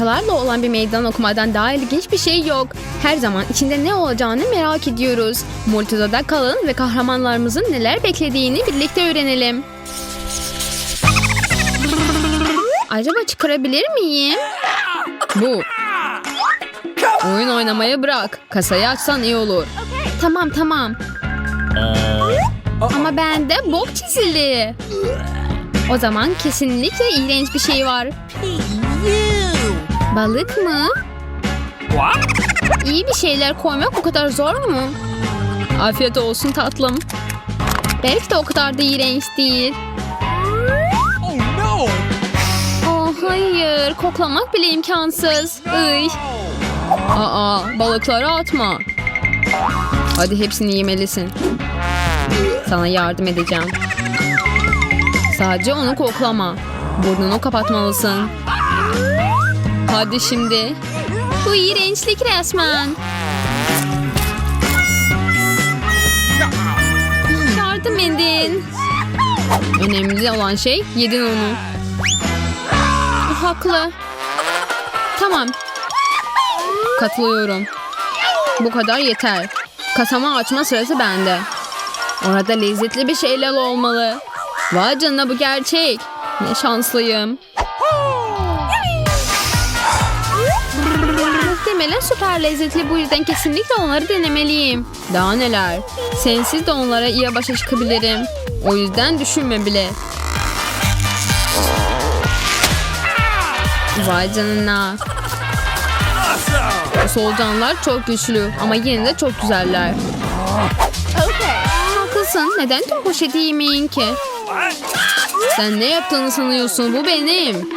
Yumurtalarla olan bir meydan okumadan daha ilginç bir şey yok. Her zaman içinde ne olacağını merak ediyoruz. Multido'da kalın ve kahramanlarımızın neler beklediğini birlikte öğrenelim. Acaba çıkarabilir miyim? Bu. Oyun oynamayı bırak. Kasayı açsan iyi olur. Tamam tamam. Ama bende bok çizili. O zaman kesinlikle iğrenç bir şey var. Balık mı? İyi bir şeyler koymak o kadar zor mu? Afiyet olsun tatlım. Belki de o kadar da iğrenç değil. Oh no! Oh hayır, koklamak bile imkansız. Iy. Aa, balıkları atma. Hadi hepsini yemelisin. Sana yardım edeceğim. Sadece onu koklama. Burnunu kapatmalısın. Hadi şimdi. Bu iğrençlik resmen. Yardım edin. Önemli olan şey yedin onu. Haklı. Tamam. Katılıyorum. Bu kadar yeter. Kasamı açma sırası bende. Orada lezzetli bir şeyler olmalı. Vay canına bu gerçek. Ne şanslıyım. Muhtemelen süper lezzetli bu yüzden kesinlikle onları denemeliyim. Daha neler. Sensiz de onlara iyi başa çıkabilirim. O yüzden düşünme bile. Vay canına. Solucanlar çok güçlü ama yine de çok güzeller. Haklısın. Neden tüm poşeti yemeyin ki? Sen ne yaptığını sanıyorsun? Bu benim.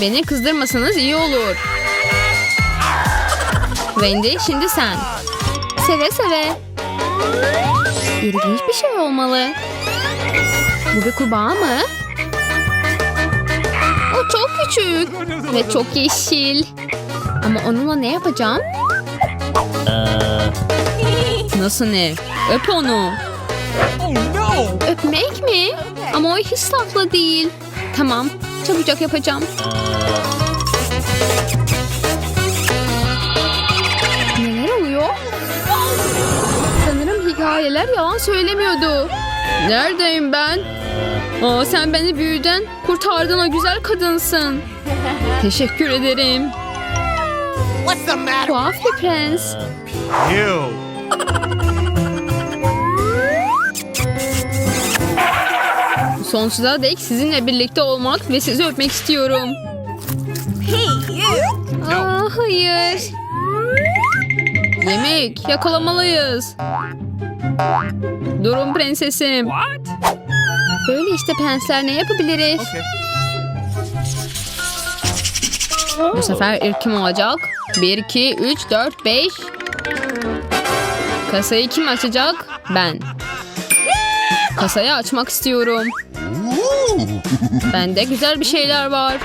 Beni kızdırmasanız iyi olur. Wendy şimdi sen. Seve seve. İlginç bir şey olmalı. Bu bir kurbağa mı? O çok küçük ve çok yeşil. Ama onunla ne yapacağım? Nasıl ne? Öp onu. Oh! Öpmek mi? Ama o hiç tatlı değil. Tamam, çabucak yapacağım. Neler oluyor? Sanırım hikayeler yalan söylemiyordu. Neredeyim ben? Aa, sen beni büyüden kurtardın o güzel kadınsın. Teşekkür ederim. What's the matter? Tuhaf bir prens. You! Sonsuza dek sizinle birlikte olmak ve sizi öpmek istiyorum. Aa, hayır. Yemek yakalamalıyız. Durun prensesim. What? Böyle işte prensler ne yapabiliriz? Bu sefer ilk kim olacak? 1, 2, 3, 4, 5. Kasayı kim açacak? Ben. Kasayı açmak istiyorum. Bende güzel bir şeyler var.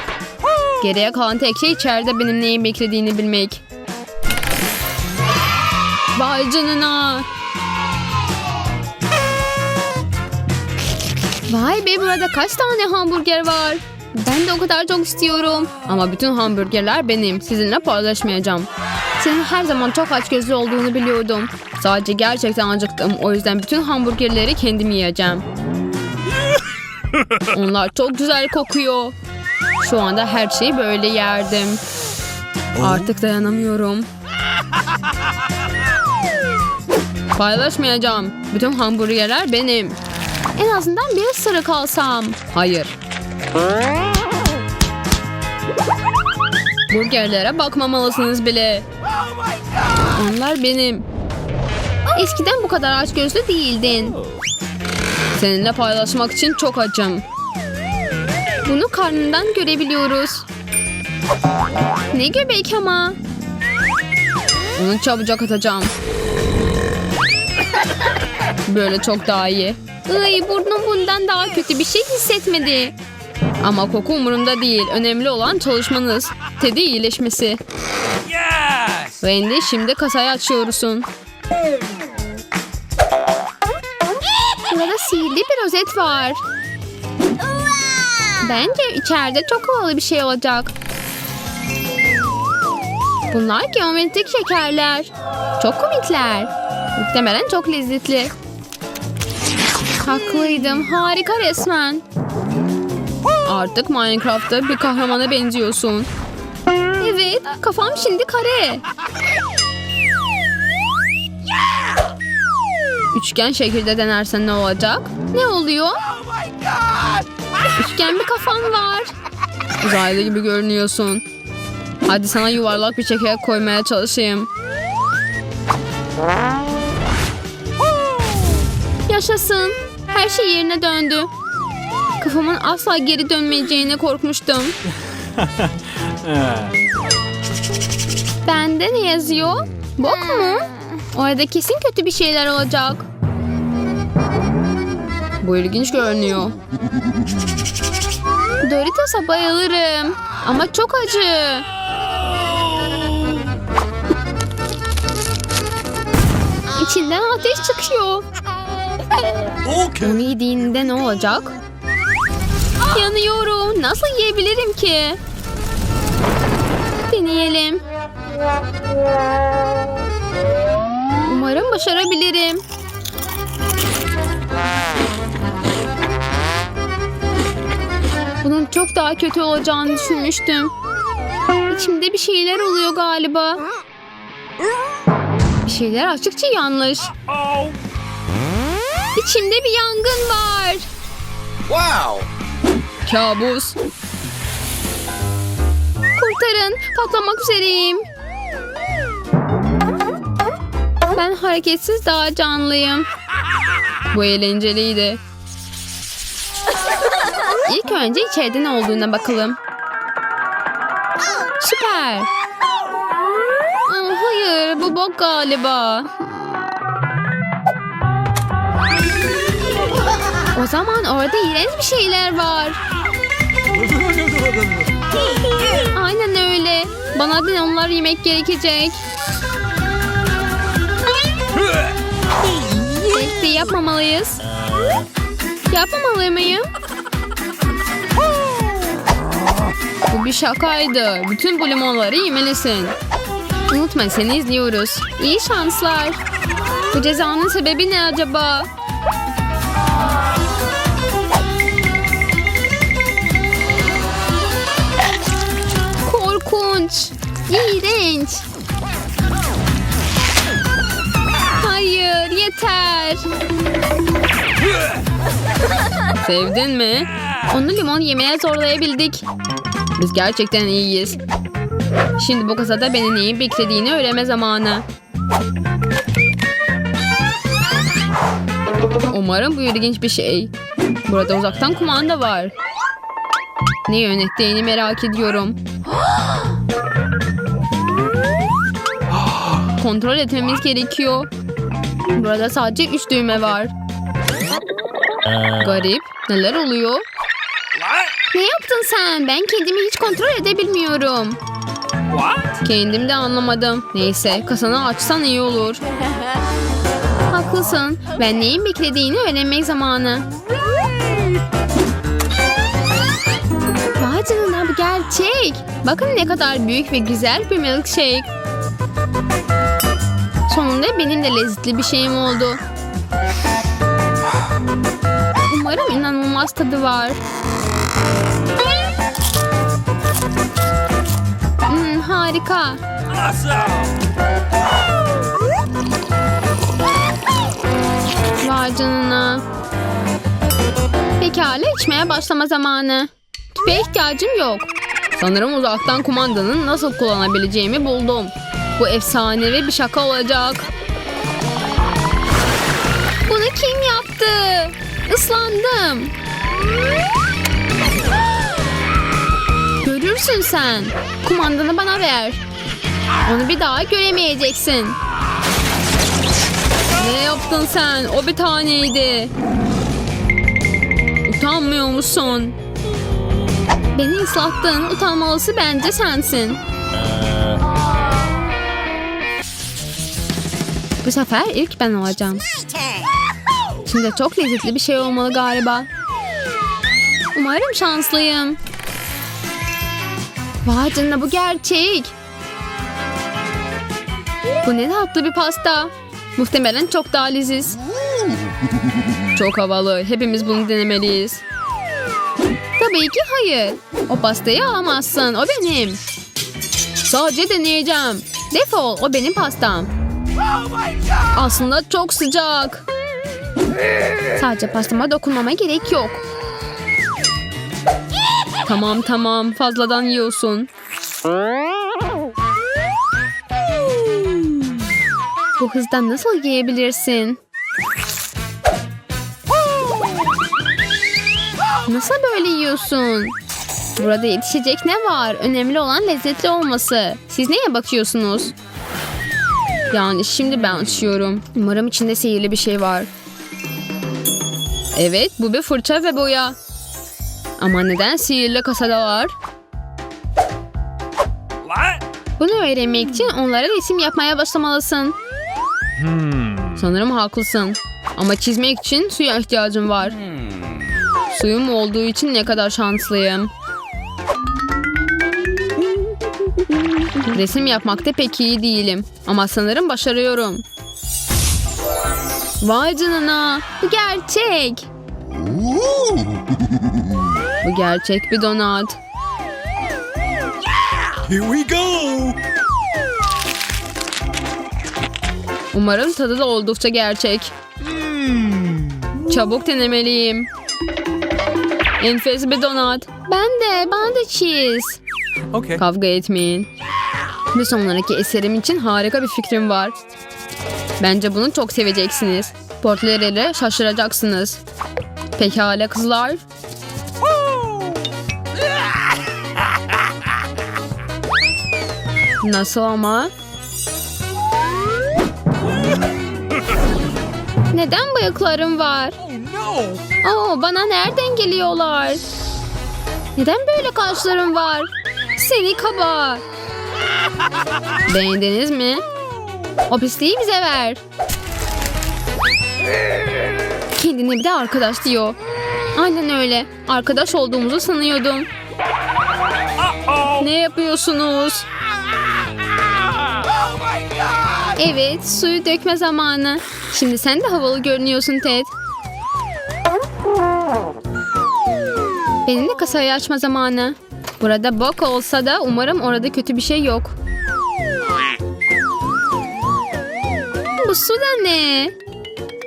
Geriye kalan tek şey içeride benim neyi beklediğini bilmek. Vay canına. Vay be burada kaç tane hamburger var. Ben de o kadar çok istiyorum. Ama bütün hamburgerler benim. Sizinle paylaşmayacağım. Senin her zaman çok açgözlü olduğunu biliyordum. Sadece gerçekten acıktım. O yüzden bütün hamburgerleri kendim yiyeceğim. Onlar çok güzel kokuyor. Şu anda her şeyi böyle yerdim. Artık dayanamıyorum. Paylaşmayacağım. Bütün hamburgerler benim. En azından bir ısırık alsam. Hayır. Burgerlere bakmamalısınız bile. Onlar benim. Eskiden bu kadar açgözlü değildin. Seninle paylaşmak için çok acım. Bunu karnından görebiliyoruz. Ne göbek ama. Onu çabucak atacağım. Böyle çok daha iyi. Ay burnum bundan daha kötü bir şey hissetmedi. Ama koku umurumda değil. Önemli olan çalışmanız. Teddy iyileşmesi. Yes! Wendy şimdi kasayı açıyorsun. Rozet var. Bence içeride çok havalı bir şey olacak. Bunlar geometrik şekerler. Çok komikler. Muhtemelen çok lezzetli. Haklıydım. Harika resmen. Artık Minecraft'ta bir kahramana benziyorsun. Evet, kafam şimdi kare. Üçgen şekilde denersen ne olacak? Ne oluyor? Üçgen bir kafan var. Uzaylı gibi görünüyorsun. Hadi sana yuvarlak bir şeker koymaya çalışayım. Yaşasın. Her şey yerine döndü. Kafamın asla geri dönmeyeceğine korkmuştum. Bende ne yazıyor? Bok mu? Orada kesin kötü bir şeyler olacak. Bu ilginç görünüyor. Doritos'a bayılırım. Ama çok acı. İçinden ateş çıkıyor. Okay. Onu yediğinde ne olacak? Yanıyorum. Nasıl yiyebilirim ki? Deneyelim. Umarım başarabilirim. Bunun çok daha kötü olacağını düşünmüştüm. İçimde bir şeyler oluyor galiba. Bir şeyler açıkça yanlış. İçimde bir yangın var. Wow. Kabus. Kurtarın. Patlamak üzereyim. Ben hareketsiz daha canlıyım. Bu eğlenceliydi. İlk önce içeride ne olduğuna bakalım. Süper. Aa, hayır bu bok galiba. O zaman orada iğrenç bir şeyler var. Aynen öyle. Bana da onlar yemek gerekecek. Belki yapmamalıyız. Yapmamalı mıyım? Bu bir şakaydı. Bütün bu limonları yemelisin. Unutma seni izliyoruz. İyi şanslar. Bu cezanın sebebi ne acaba? Korkunç. İğrenç. Yeter. Sevdin mi? Onu limon yemeye zorlayabildik. Biz gerçekten iyiyiz. Şimdi bu kasada beni neyin beklediğini öğrenme zamanı. Umarım bu ilginç bir şey. Burada uzaktan kumanda var. Ne yönettiğini merak ediyorum. Kontrol etmemiz gerekiyor. Burada sadece üç düğme var. Garip. Neler oluyor? Ne yaptın sen? Ben kendimi hiç kontrol edebilmiyorum. Kendim de anlamadım. Neyse kasanı açsan iyi olur. Haklısın. Ben neyin beklediğini öğrenmek zamanı. Vay canına bu gerçek. Bakın ne kadar büyük ve güzel bir milkshake. Sonunda benim de lezzetli bir şeyim oldu. Umarım inanılmaz tadı var. Hmm, harika. Vay canına. Pekala içmeye başlama zamanı. Tüpe ihtiyacım yok. Sanırım uzaktan kumandanın nasıl kullanabileceğimi buldum. Bu efsanevi bir şaka olacak. Bunu kim yaptı? Islandım. Görürsün sen. Kumandanı bana ver. Onu bir daha göremeyeceksin. Ne yaptın sen? O bir taneydi. Utanmıyor musun? Beni ıslattın. Utanmalısı bence sensin. Bu sefer ilk ben olacağım. Şimdi çok lezzetli bir şey olmalı galiba. Umarım şanslıyım. Vay canına bu gerçek. Bu ne tatlı bir pasta. Muhtemelen çok daha leziz. Çok havalı. Hepimiz bunu denemeliyiz. Tabii ki hayır. O pastayı alamazsın. O benim. Sadece deneyeceğim. Defol. O benim pastam. Aslında çok sıcak. Sadece pastama dokunmama gerek yok. Tamam tamam. Fazladan yiyorsun. Bu hızdan nasıl yiyebilirsin? Nasıl böyle yiyorsun? Burada yetişecek ne var? Önemli olan lezzetli olması. Siz neye bakıyorsunuz? Yani şimdi ben açıyorum. Umarım içinde sihirli bir şey var. Evet bu bir fırça ve boya. Ama neden sihirli kasada var? Bunu öğrenmek için onlara resim yapmaya başlamalısın. Sanırım haklısın. Ama çizmek için suya ihtiyacım var. Suyum olduğu için ne kadar şanslıyım. Resim yapmakta pek iyi değilim. Ama sanırım başarıyorum. Vay canına. Bu gerçek. Bu gerçek bir donat. Here we go. Umarım tadı da oldukça gerçek. Çabuk denemeliyim. Enfes bir donat. Ben de, bana da çiz. Okay. Kavga etmeyin. Bir sonraki eserim için harika bir fikrim var. Bence bunu çok seveceksiniz. Portreyle şaşıracaksınız. Pekala kızlar. Nasıl ama? Neden bıyıklarım var? Aa, bana nereden geliyorlar? Neden böyle kaşlarım var? Seni kaba. Beğendiniz mi? O pisliği bize ver. Kendine bir de arkadaş diyor. Aynen öyle. Arkadaş olduğumuzu sanıyordum. Ne yapıyorsunuz? Evet, suyu dökme zamanı. Şimdi sen de havalı görünüyorsun Ted. Benim de kasayı açma zamanı. Burada bok olsa da umarım orada kötü bir şey yok. Bu su da ne?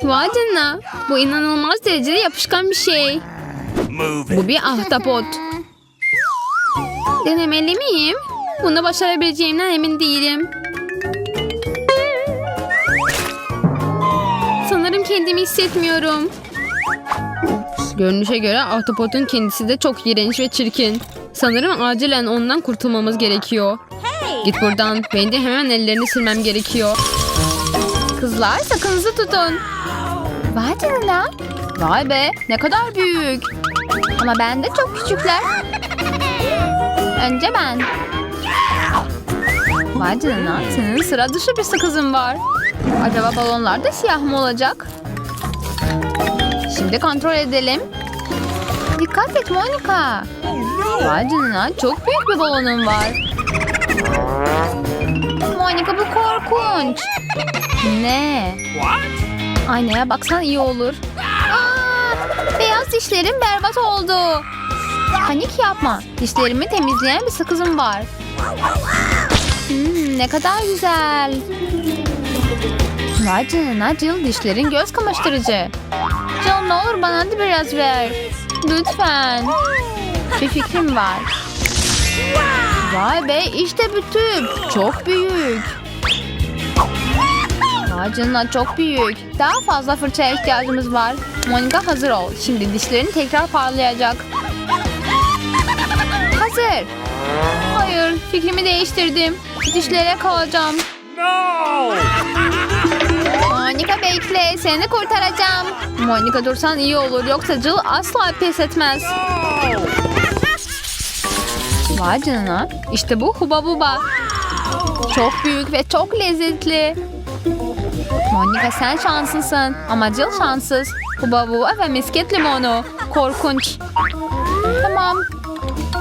Vay canına. Bu inanılmaz derecede yapışkan bir şey. Bu bir ahtapot. Denemeli miyim? Bunu başarabileceğimden emin değilim. Sanırım kendimi hissetmiyorum. Görünüşe göre ahtapotun kendisi de çok iğrenç ve çirkin. Sanırım acilen ondan kurtulmamız gerekiyor. Git buradan. Benim de hemen ellerini silmem gerekiyor. Kızlar sakınızı tutun. Vay canına. Vay be ne kadar büyük. Ama ben de çok küçükler. Önce ben. Vay canına senin sıra dışı bir sakızın var. Acaba balonlar da siyah mı olacak? Şimdi kontrol edelim. Dikkat et Monica. Vay canına çok büyük bir balonun var. Monica bu korkunç. Ne? What? Aynaya baksan iyi olur. Aa, beyaz dişlerim berbat oldu. Panik yapma. Dişlerimi temizleyen bir sakızım var. Hmm, ne kadar güzel. Vay canına Jill dişlerin göz kamaştırıcı. Jill ne olur bana da biraz ver. Lütfen. Bir fikrim var. Vay be işte bir tüp. Çok büyük. Canına çok büyük. Daha fazla fırçaya ihtiyacımız var. Monica hazır ol. Şimdi dişlerin tekrar parlayacak. Hazır. Hayır fikrimi değiştirdim. Dişlere kalacağım. No. Monica bekle seni kurtaracağım. Monica dursan iyi olur yoksa Jill asla pes etmez. No. Vay canına. İşte bu huba buba. Çok büyük ve çok lezzetli. Monica sen şanslısın ama Jill şanssız. Huba buba ve misket limonu. Korkunç. Tamam.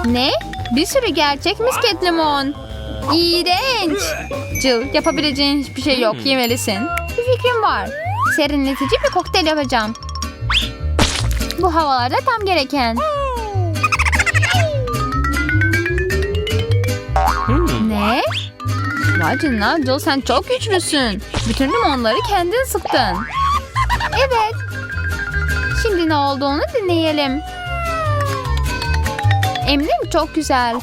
Ne? Bir sürü gerçek misket limon. İğrenç. Jill yapabileceğin hiçbir şey yok. Yemelisin. Bir fikrim var. Serinletici bir kokteyl yapacağım. Bu havalarda tam gereken. Ne? Canına Jill sen çok güçlüsün. Bütün limonları kendin sıktın. Evet. Şimdi ne olduğunu dinleyelim. Eminim çok güzel.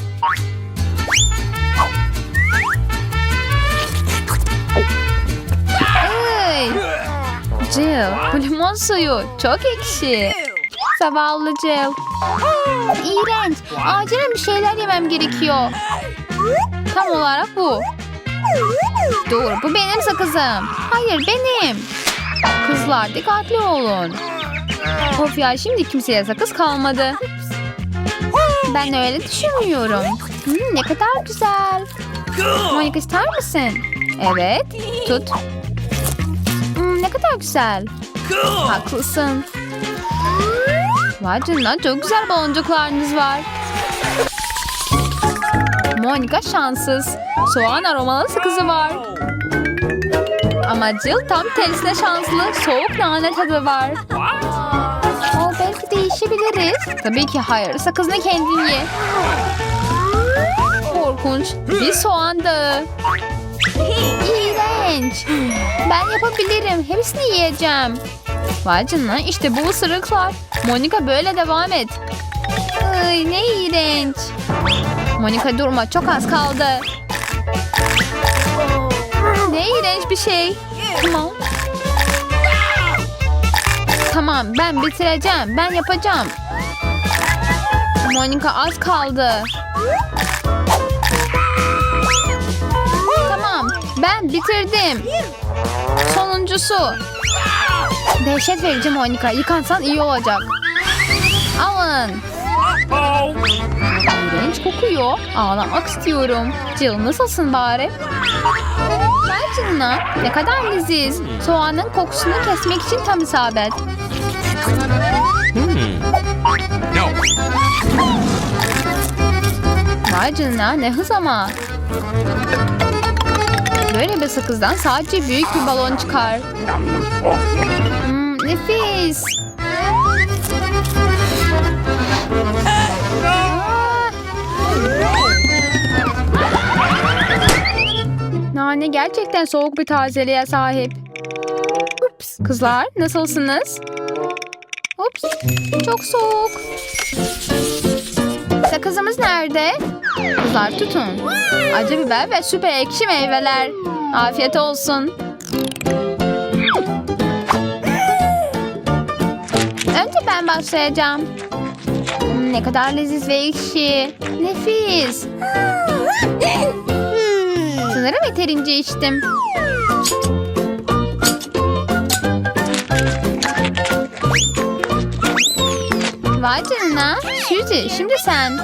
Ay. Jill, bu limon suyu çok ekşi. Zavallı Jill. İğrenç. Acilen bir şeyler yemem gerekiyor. Tam olarak bu. Dur, bu benim sakızım. Hayır, benim. Kızlar dikkatli olun. Of ya şimdi kimseye sakız kalmadı. Ben öyle düşünmüyorum. Hmm, ne kadar güzel. Monika ister misin? Evet. Tut. Hmm, ne kadar güzel. Haklısın. Vay canına çok güzel baloncuklarınız var. Monika şanssız. Soğan aromalı sakızı var. Ama Jill tam tersine şanslı. Soğuk nane tadı var. O belki değişebiliriz. Tabii ki hayır. Sakızını kendin ye. Korkunç. Bir soğan dağı. İğrenç. Ben yapabilirim. Hepsini yiyeceğim. Vay canına işte bu ısırıklar. Monika böyle devam et. Ay ne iğrenç. Monika durma çok az kaldı. Ne iğrenç bir şey. Tamam. Tamam ben bitireceğim. Ben yapacağım. Monika az kaldı. Tamam ben bitirdim. Sonuncusu. Dehşet verici Monika. Yıkansan iyi olacak. Alın. İğrenç kokuyor. Ağlamak istiyorum. Jill nasılsın bari? Vay canına. Ne kadar leziz. Soğanın kokusunu kesmek için tam isabet. No. Vay canına ne hız ama. Böyle bir sakızdan sadece büyük bir balon çıkar. Hmm, nefis. Nane gerçekten soğuk bir tazeliğe sahip. Ups, kızlar nasılsınız? Ups, çok soğuk. Sakızımız nerede? Kızlar tutun. Acı biber ve süper ekşi meyveler. Afiyet olsun. Önce ben başlayacağım. Hmm, ne kadar leziz ve ekşi. Nefis. Yeterince içtim. Vay canına. Suzy şimdi sen.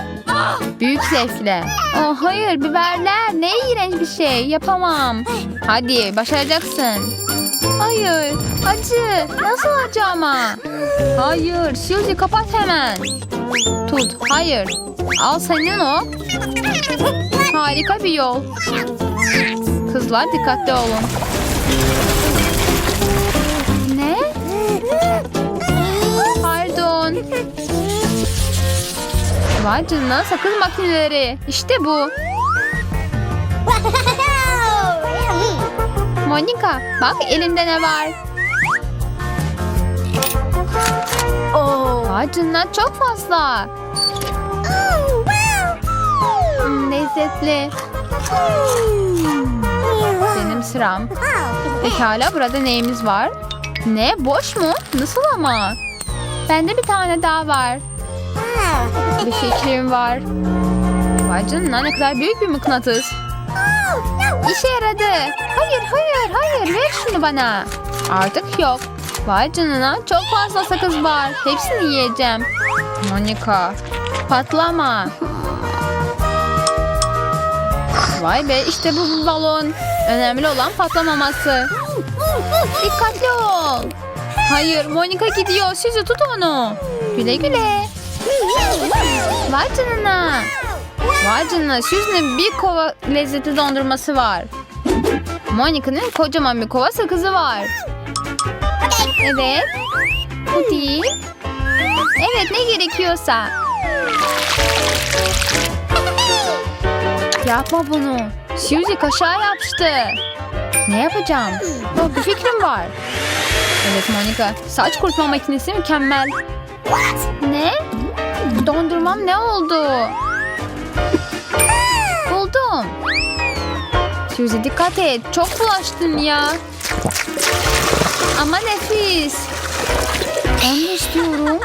Büyük zevkle. Oh hayır biberler ne iğrenç bir şey yapamam. Hadi başaracaksın. Hayır acı nasıl acı ama. Hayır Suzy kapat hemen. Tut hayır. Al senin o. Harika bir yol. Kızlar dikkatli olun. Ne? Pardon. Vay canına sakız makineleri. İşte bu. Monika bak elinde ne var. Vay canına çok fazla. Lezzetli. Benim sıram. Pekala burada neyimiz var? Ne boş mu? Nasıl ama? Bende bir tane daha var. Bir fikrim var. Vay canına ne kadar büyük bir mıknatıs. İşe yaradı. Hayır hayır hayır ver şunu bana. Artık yok. Vay canına çok fazla sakız var. Hepsini yiyeceğim. Monika patlama. Vay be işte bu balon. Önemli olan patlamaması. Dikkatli ol. Hayır Monika gidiyor. Sizi tut onu. Güle güle. Vay canına. Vay canına. Suzy'nin bir kova lezzetli dondurması var. Monica'nın kocaman bir kova sakızı var. Evet. Bu. Evet ne gerekiyorsa. Yapma bunu. Suzy kaşağı yapıştı. Ne yapacağım? Oh, bir fikrim var. Evet Monica. Saç kurutma makinesi mükemmel. Ne? Dondurmam ne oldu? Buldum. Suzy dikkat et. Çok bulaştın ya. Ama nefis. Ben de istiyorum.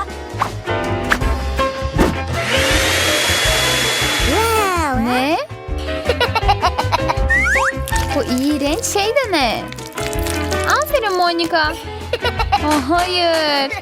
Ne? Bu iğrenç şey de ne? Aferin Monica. Oh, hayır.